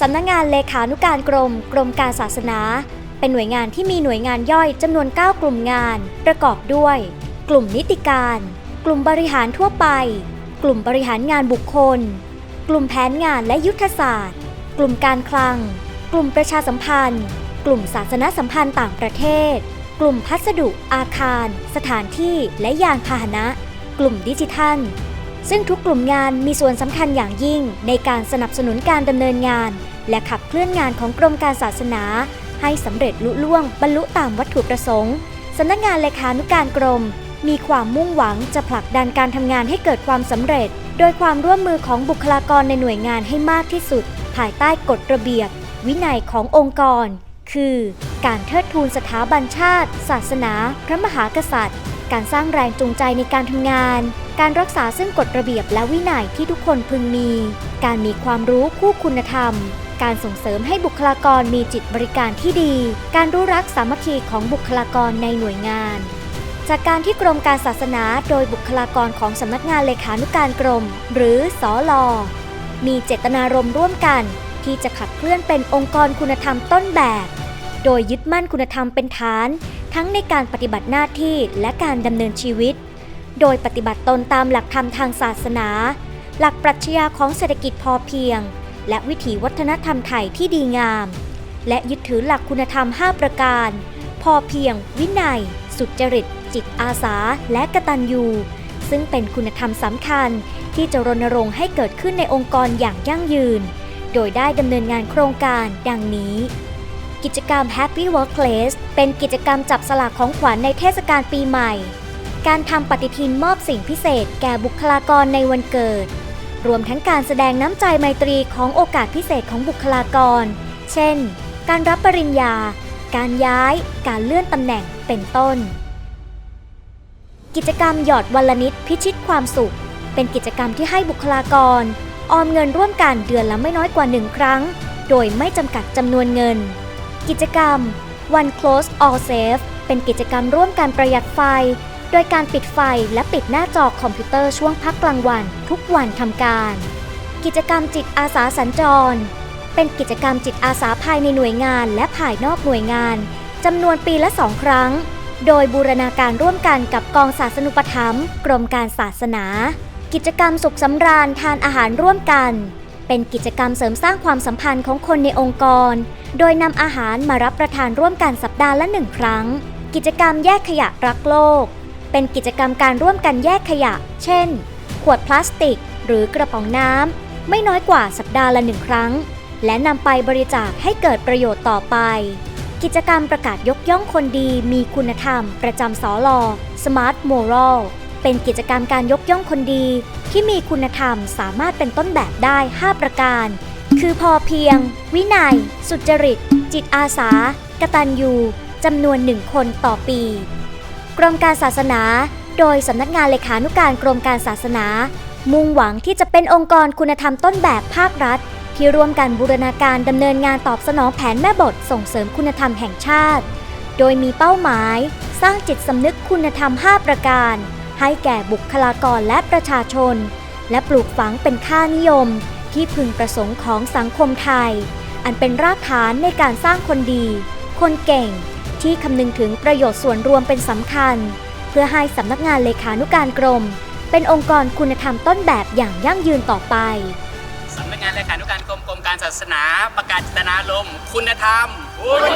สำนักงานเลขานุการกรม กรมการศาสนา เป็นหน่วยงานที่มีหน่วยงานย่อยจำนวน 9 กลุ่มงาน ประกอบด้วย กลุ่มนิติการ กลุ่มบริหารทั่วไป กลุ่มบริหารงานบุคคล กลุ่มแผนงานและยุทธศาสตร์ กลุ่มการคลัง กลุ่มประชาสัมพันธ์ กลุ่มศาสนสัมพันธ์ต่างประเทศ กลุ่มพัสดุ อาคาร สถานที่ และยานพาหนะ กลุ่มดิจิทัล ซึ่งทุกกลุ่มงานมีส่วนสำคัญอย่างยิ่งในการสนับสนุนการดำเนินงาน และขับเคลื่อนงานของกรมการศาสนา ให้สำเร็จลุล่วงบรรลุตามวัตถุประสงค์สำนักงานเลขานุการกรม มีความมุ่งหวังจะผลักดันการทำงานให้เกิดความสำเร็จ โดยความร่วมมือของบุคลากรในหน่วยงานให้มากที่สุด ภายใต้กฎระเบียบ วินัยขององค์กร คือ การเทิดทูนสถาบันชาติ ศาสนา พระมหากษัตริย์ การสร้างแรงจูงใจในการทำงาน การรักษาซึ่งกฎระเบียบและวินัยที่ทุกคนพึงมี การมีความรู้คู่คุณธรรม การส่งเสริมให้บุคลากรมีจิตบริการที่ดี การรู้รักสามัคคีของบุคลากรในหน่วยงานจากการที่กรมการศาสนาโดยบุคลากรของสำนักงานเลขานุการกรม หรือสอลอมีเจตนารมณ์ร่วมกัน ที่จะขับเคลื่อนเป็นองค์กรคุณธรรมต้นแบบ โดยยึดมั่นคุณธรรมเป็นฐาน ทั้งในการปฏิบัติหน้าที่และการดำเนินชีวิต โดยปฏิบัติตนตามหลักธรรมทางศาสนา หลักปรัชญาของเศรษฐกิจพอเพียง และวิถีวัฒนธรรมไทยที่ดีงาม และยึดถือหลักคุณธรรม 5 ประการ พอเพียง วินัย สุจริต จิตอาสา และกตัญญูซึ่งเป็นคุณธรรมสำคัญที่จะรณรงค์ให้เกิดขึ้นในองค์กรอย่างยั่งยืน โดยได้ดำเนินงานโครงการดังนี้ กิจกรรม Happy Workplace เป็นกิจกรรมจับสลากของขวัญในเทศกาลปีใหม่ การทำปฏิทินมอบสิ่งพิเศษ แก่บุคลากรในวันเกิด รวมทั้งการแสดงน้ำใจไมตรีของโอกาสพิเศษของบุคลากร เช่น การรับปริญญา การย้าย การเลื่อนตำแหน่ง เป็นต้น กิจกรรมหยอดวันละนิดพิชิตความสุข เป็นกิจกรรมที่ให้บุคลากร ออมเงินร่วมกันเดือนละไม่น้อยกว่าหนึ่งครั้งโดยไม่จำกัดจำนวนเงิน กิจกรรม One Close All Safe เป็นกิจกรรมร่วมกันประหยัดไฟ โดยการปิดไฟและปิดหน้าจอคอมพิวเตอร์ช่วงพักกลางวัน ทุกวันทำการ กิจกรรมจิตอาสาสัญจร เป็นกิจกรรมจิตอาสาภายในหน่วยงานและภายนอกหน่วยงานจำนวนปีละสองครั้ง โดยบูรณาการร่วมกันกับกองศาสนุปถัมภ์กรมการศาสนา กิจกรรมสุขสำราญทานอาหารร่วมกัน เป็นกิจกรรมเสริมสร้างความสัมพันธ์ของคนในองค์กร โดยนำอาหารมารับประทานร่วมกันสัปดาห์ละหนึ่งครั้ง กิจกรรมแยกขยะรักโลก เป็นกิจกรรมการร่วมกันแยกขยะ เช่น ขวดพลาสติก หรือกระป๋องน้ำไม่น้อยกว่าสัปดาห์ละหนึ่งครั้ง และนำไปบริจาคให้เกิดประโยชน์ต่อไป กิจกรรมประกาศยกย่องคนดีมีคุณธรรม ประจำสอลอ Smart Moral เป็นกิจกรรมการยกย่องคนดี ที่มีคุณธรรมสามารถเป็นต้นแบบได้ 5 ประการ คือพอเพียง วินัย สุจริต จิตอาสา กตัญญูจำนวนหนึ่งคนต่อปี กรมการศาสนา โดยสำนักงานเลขานุการกรมการศาสนา มุ่งหวังที่จะเป็นองค์กรคุณธรรมต้นแบบภาครัฐ ที่ร่วมกันบูรณาการดำเนินงานตอบสนองแผนแม่บทส่งเสริมคุณธรรมแห่งชาติ โดยมีเป้าหมาย สร้างจิตสำนึกคุณธรรม 5 ประการ ให้แก่บุคลากรและประชาชน และปลูกฝังเป็นค่านิยมที่พึงประสงค์ของสังคมไทย อันเป็นรากฐานในการสร้างคนดี คนเก่งที่คำนึงถึงประโยชน์ส่วนรวมเป็นสำคัญ เพื่อให้สำนักงานเลขานุการกรม เป็นองค์กรคุณธรรมต้นแบบอย่างยั่งยืนต่อไปสำนักงานเลขานุการกรมกรมการศาสนา ประกาศเจตนารมณ์คุณธรรมคุณ